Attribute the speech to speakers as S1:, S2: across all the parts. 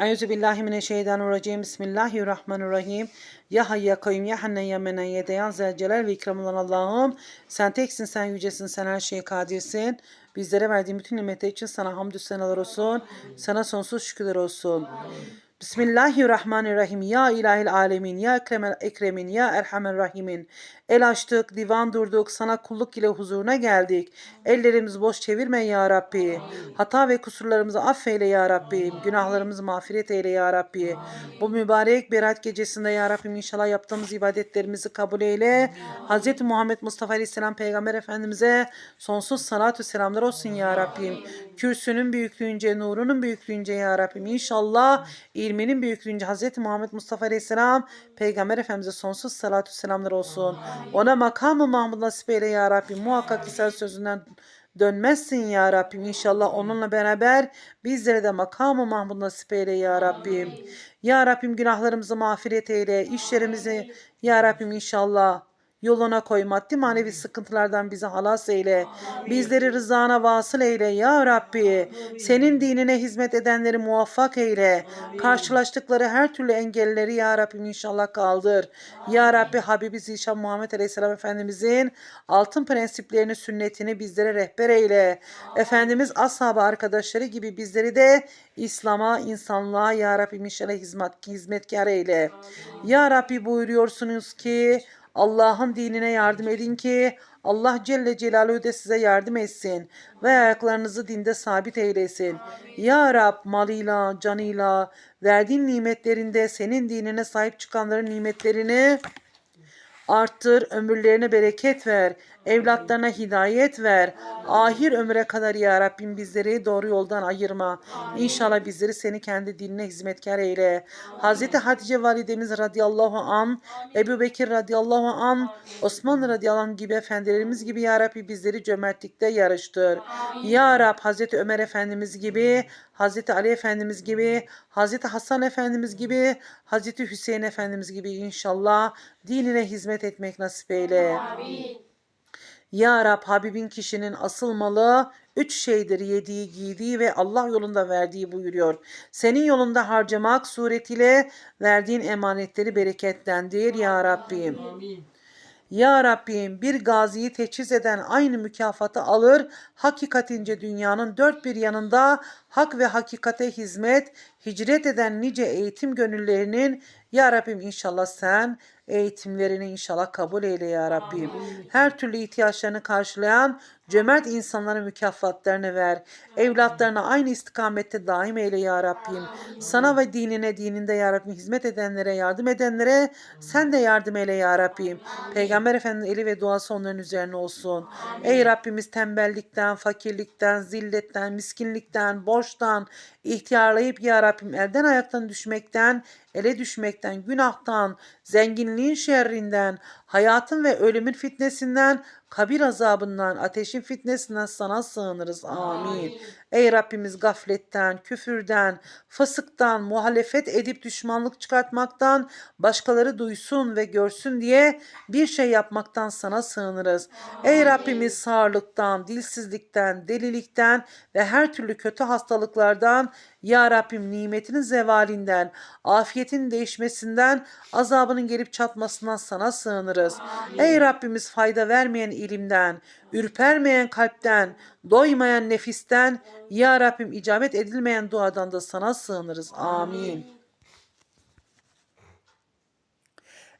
S1: Euzu billahi mineşşeytanirracim. Bismillahirrahmanirrahim. Ya hayy ya kayyum ya hannen ya menen ya deyan zel celal ve ikram olan Allah'ım. Sen teksin, sen yücesin, sen her şeye kadirsin. Bizlere verdiğin bütün nimetler için sana hamdü senalar olsun. Sana sonsuz şükürler olsun. Bismillahirrahmanirrahim. Ya ilahil alemin, ya ekremel ekremin, ya erhamer rahimin. El açtık, divan durduk, sana kulluk ile huzuruna geldik. Ellerimizi boş çevirme ya Rabbi. Hata ve kusurlarımızı affeyle ya Rabbi. Günahlarımızı mağfiret eyle ya Rabbi. Bu mübarek berat gecesinde ya Rabbim inşallah yaptığımız ibadetlerimizi kabul eyle. Hz. Muhammed Mustafa Aleyhisselam Peygamber Efendimiz'e sonsuz salatü selamlar olsun ya Rabbim. Kürsünün büyüklüğünce, nurunun büyüklüğünce ya Rabbim. İnşallah ilminin büyüklüğünce Hz. Muhammed Mustafa Aleyhisselam Peygamber Efendimiz'e sonsuz salatü selamlar olsun. Ona makamı Mahmud nasip eyle ya Rabbim. Muhakkak ki sen sözünden dönmezsin ya Rabbim. İnşallah onunla beraber bizlere de makamı Mahmud nasip eyle ya Rabbim. Ya Rabbim günahlarımızı mağfiret eyle. İşlerimizi ya Rabbim inşallah yoluna koy. Maddi manevi sıkıntılardan bizi halas eyle. Bizleri rızana vasıl eyle ya Rabbi. Senin dinine hizmet edenleri muvaffak eyle. Karşılaştıkları her türlü engelleri ya Rabbim inşallah kaldır. Ya Rabbi Habibi Zişan Muhammed Aleyhisselam Efendimizin altın prensiplerini, sünnetini bizlere rehber eyle. Efendimiz ashabı arkadaşları gibi bizleri de İslam'a, insanlığa ya Rabbim inşallah hizmet, hizmetkar eyle. Ya Rabbi buyuruyorsunuz ki Allah'ın dinine yardım edin ki Allah Celle Celaluhu de size yardım etsin ve ayaklarınızı dinde sabit eylesin. Ya Rab malıyla, canıyla, verdiğin nimetlerinde senin dinine sahip çıkanların nimetlerini arttır, ömürlerine bereket ver, evlatlarına hidayet ver. Ahir ömre kadar ya Rabbim bizleri doğru yoldan ayırma. İnşallah bizleri seni kendi dinine hizmetkar eyle. Hazreti Hatice validemiz radıyallahu an, Ebu Bekir radıyallahu an, Osman radıyallahu an gibi efendilerimiz gibi ya Rabbi bizleri cömertlikte yarıştır. Ya Rab Hazreti Ömer Efendimiz gibi, Hazreti Ali Efendimiz gibi, Hazreti Hasan Efendimiz gibi, Hazreti Hüseyin Efendimiz gibi inşallah dinine hizmet etmek nasip eyle. Ya Rab Habibin kişinin asıl malı üç şeydir yediği, giydiği ve Allah yolunda verdiği buyuruyor. Senin yolunda harcamak suretiyle verdiğin emanetleri bereketlendir ya Rabbim. Ya Rabbim bir gaziyi teçhiz eden aynı mükafatı alır. Hakikatince dünyanın dört bir yanında hak ve hakikate hizmet, hicret eden nice eğitim gönüllerinin Ya Rabbim inşallah sen eğitimlerini inşallah kabul eyle Ya Rabbim. Her türlü ihtiyaçlarını karşılayan cömert insanlara mükafatlarını ver. Evlatlarına aynı istikamette daim eyle Ya Rabbim. Sana ve dinine dininde Ya Rabbim hizmet edenlere, yardım edenlere sen de yardım eyle Ya Rabbim. Peygamber Efendimiz'in eli ve duası onların üzerine olsun. Ey Rabbimiz tembellikten, fakirlikten, zilletten, miskinlikten, borçtan, ihtiyarlayıp Ya Rabbim elden ayaktan düşmekten, ele düşmekten, günahtan, zenginliğin şerrinden, hayatın ve ölümün fitnesinden, kabir azabından, ateşin fitnesinden sana sığınırız. Amin. Ey Rabbimiz gafletten, küfürden, fasıktan, muhalefet edip düşmanlık çıkartmaktan, başkaları duysun ve görsün diye bir şey yapmaktan sana sığınırız. Ey Rabbimiz sağırlıktan, dilsizlikten, delilikten ve her türlü kötü hastalıklardan ya Rabbim nimetinin zevalinden, afiyetin değişmesinden, azabının gelip çatmasından sana sığınırız. Ey Rabbimiz fayda vermeyen ilimden, ürpermeyen kalpten, doymayan nefisten, Ya Rabbim icabet edilmeyen duadan da sana sığınırız. Amin.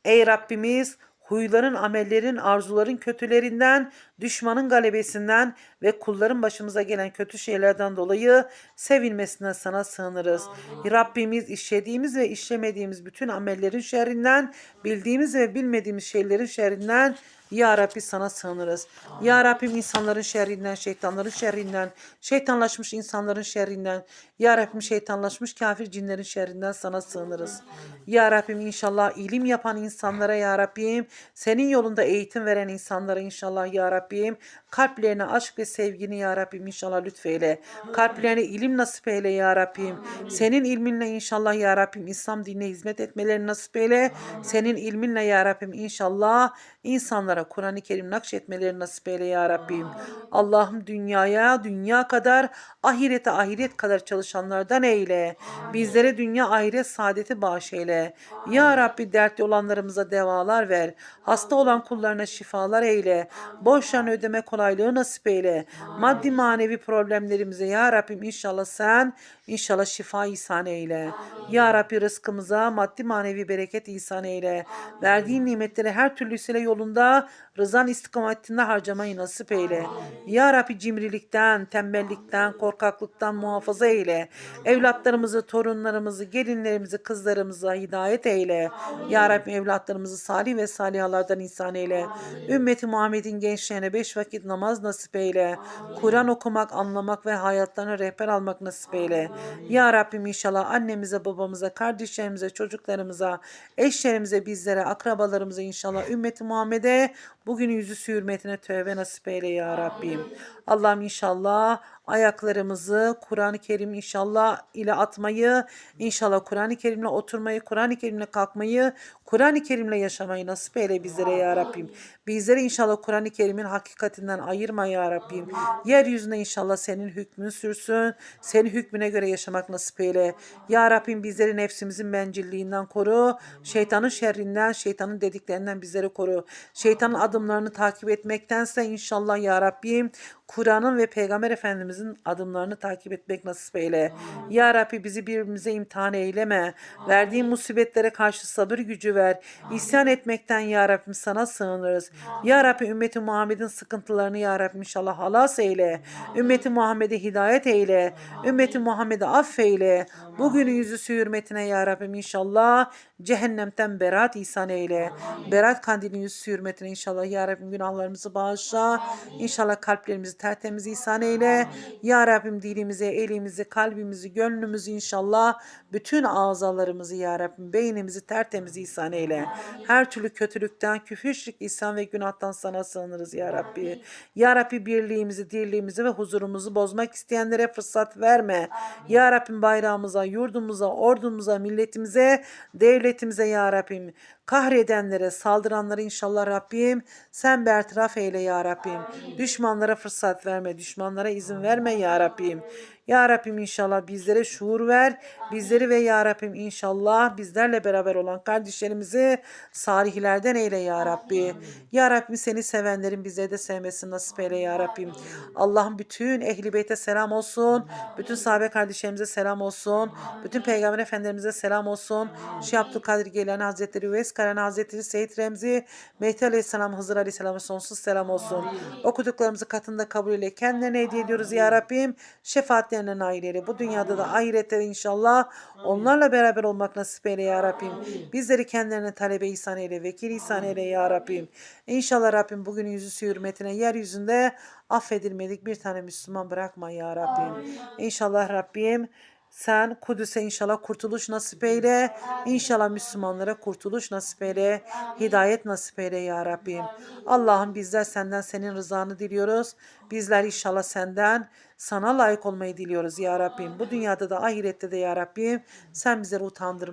S1: Ey Rabbimiz huyların, amellerin, arzuların kötülerinden, düşmanın galebesinden ve kulların başımıza gelen kötü şeylerden dolayı sevilmesinden sana sığınırız. Rabbimiz işlediğimiz ve işlemediğimiz bütün amellerin şerrinden, bildiğimiz ve bilmediğimiz şeylerin şerrinden ya Rabbi sana sığınırız. Ya Rabbim insanların şerrinden, şeytanların şerrinden, şeytanlaşmış insanların şerrinden, Ya Rabbim şeytanlaşmış kafir cinlerin şerrinden sana sığınırız. Ya Rabbim inşallah ilim yapan insanlara Ya Rabbim, senin yolunda eğitim veren insanlara inşallah Ya Rabbim, Kalplerine aşk ve sevgini ya Rabbim inşallah lütfeyle. Kalplerine ilim nasip eyle ya Rabbim. Senin ilminle inşallah ya Rabbim İslam dinine hizmet etmeleri nasip eyle. Senin ilminle ya Rabbim inşallah insanlara Kur'an-ı Kerim nakşetmeleri nasip eyle ya Rabbim. Allah'ım dünyaya dünya kadar ahirete ahiret kadar çalışanlardan eyle. Bizlere dünya ahiret saadeti bağışeyle. Ya Rabbi dertli olanlarımıza devalar ver. Hasta olan kullarına şifalar eyle. Borçlarını ödeme kolaylığı nasip eyle. Maddi manevi problemlerimize ya Rabbim inşallah sen inşallah şifa ihsan eyle. Ya Rabbi rızkımıza maddi manevi bereket ihsan eyle. Verdiğin nimetleri her türlüsüyle yolunda rızan istikametinde harcamayı nasip eyle. Ya Rabbi cimrilikten, tembellikten, korkaklıktan muhafaza eyle. Evlatlarımızı, torunlarımızı, gelinlerimizi, kızlarımıza hidayet eyle. Ya Rabbi evlatlarımızı salih ve salihalardan ihsan eyle. Ümmeti Muhammed'in gençlerine beş vakit namaz nasip eyle. Kur'an okumak, anlamak ve hayatlarına rehber almak nasip eyle. Ya Rabbim inşallah annemize, babamıza, kardeşlerimize, çocuklarımıza, eşlerimize, bizlere, akrabalarımıza inşallah ümmeti Muhammed'e bugün yüzü hürmetine tövbe nasip eyle ya Rabbim. Allah'ım inşallah ayaklarımızı Kur'an-ı Kerim inşallah ile atmayı, inşallah Kur'an-ı Kerim'le oturmayı, Kur'an-ı Kerim'le kalkmayı, Kur'an-ı Kerim'le yaşamayı nasip eyle bizlere ya Rabbim. Bizleri inşallah Kur'an-ı Kerim'in hakikatinden ayırma ya Rabbim. Yeryüzünde inşallah senin hükmün sürsün. Senin hükmüne göre yaşamak nasip eyle. Ya Rabbim bizleri nefsimizin bencilliğinden koru. Şeytanın şerrinden, şeytanın dediklerinden bizleri koru. Şeytanın adımlarını takip etmektense inşallah ya Rabbim Kur'an'ın ve Peygamber Efendimizin adımlarını takip etmek nasip eyle. Ya Rabbi bizi birbirimize imtihan eyleme. Verdiğin musibetlere karşı sabır gücü ver. İsyan etmekten Ya Rabbim sana sığınırız. Ya Rabbi ümmeti Muhammed'in sıkıntılarını Ya Rabbim inşallah halas eyle. Ümmeti Muhammed'e hidayet eyle. Ümmeti Muhammed'e affeyle. Bugünün yüzüsü hürmetine Ya Rabbim inşallah cehennemden berat ihsan eyle. Berat kandilin yüzüsü hürmetine inşallah Ya Rabbim günahlarımızı bağışla. İnşallah kalplerimizi tertemiz ihsan eyle. Ya Rabbim dilimizi, elimizi, kalbimizi, gönlümüzü inşallah bütün azalarımızı Ya Rabbim beynimizi tertemiz ihsan eyle. Her türlü kötülükten, küfürlük, isyan ve günahtan sana sığınırız Ya Rabbi. Ya Rabbi birliğimizi, dirliğimizi ve huzurumuzu bozmak isteyenlere fırsat verme. Ya Rabbim bayrağımıza, yurdumuza, ordumuza, milletimize, devletimize Ya Rabbim kahredenlere, saldıranlara inşallah Rabbim sen bertaraf eyle ya Rabbim. Düşmanlara fırsat verme, düşmanlara izin verme ya Rabbim. Ya Rabbim inşallah bizlere şuur ver. Bizleri ve Ya Rabbim inşallah bizlerle beraber olan kardeşlerimizi salihlerden eyle Ya Rabbi. Ya Rabbim seni sevenlerin bize de sevmesini nasip eyle Ya Rabbim. Allah'ım bütün ehli beyte selam olsun. Bütün sahabe kardeşlerimize selam olsun. Bütün peygamber efendilerimize selam olsun. Şeyh Abdülkadir Geylani Hazretleri, Üveys Karani Hazretleri, Seyit Remzi, Mehdi Aleyhisselam, Hızır Aleyhisselam'a sonsuz selam olsun. Okuduklarımızı katında kabul ile kendilerine hediye ediyoruz Ya Rabbim. Şefaatlerine nail eyle. Bu dünyada da ahirette inşallah onlarla beraber olmak nasip eyle Ya Rabbim. Bizleri kendilerine talebe ihsan eyle, vekil ihsan eyle Ya Rabbim. İnşallah Rabbim bugün yüzüsü hürmetine yeryüzünde affedilmedik bir tane Müslüman bırakma Ya Rabbim. İnşallah Rabbim sen Kudüs'e inşallah kurtuluş nasip eyle. İnşallah Müslümanlara kurtuluş nasip eyle. Hidayet nasip eyle ya Rabbim. Allah'ım bizler senden senin rızanı diliyoruz. Bizler inşallah senden sana layık olmayı diliyoruz ya Rabbim. Bu dünyada da ahirette de ya Rabbim sen bizleri utandırma.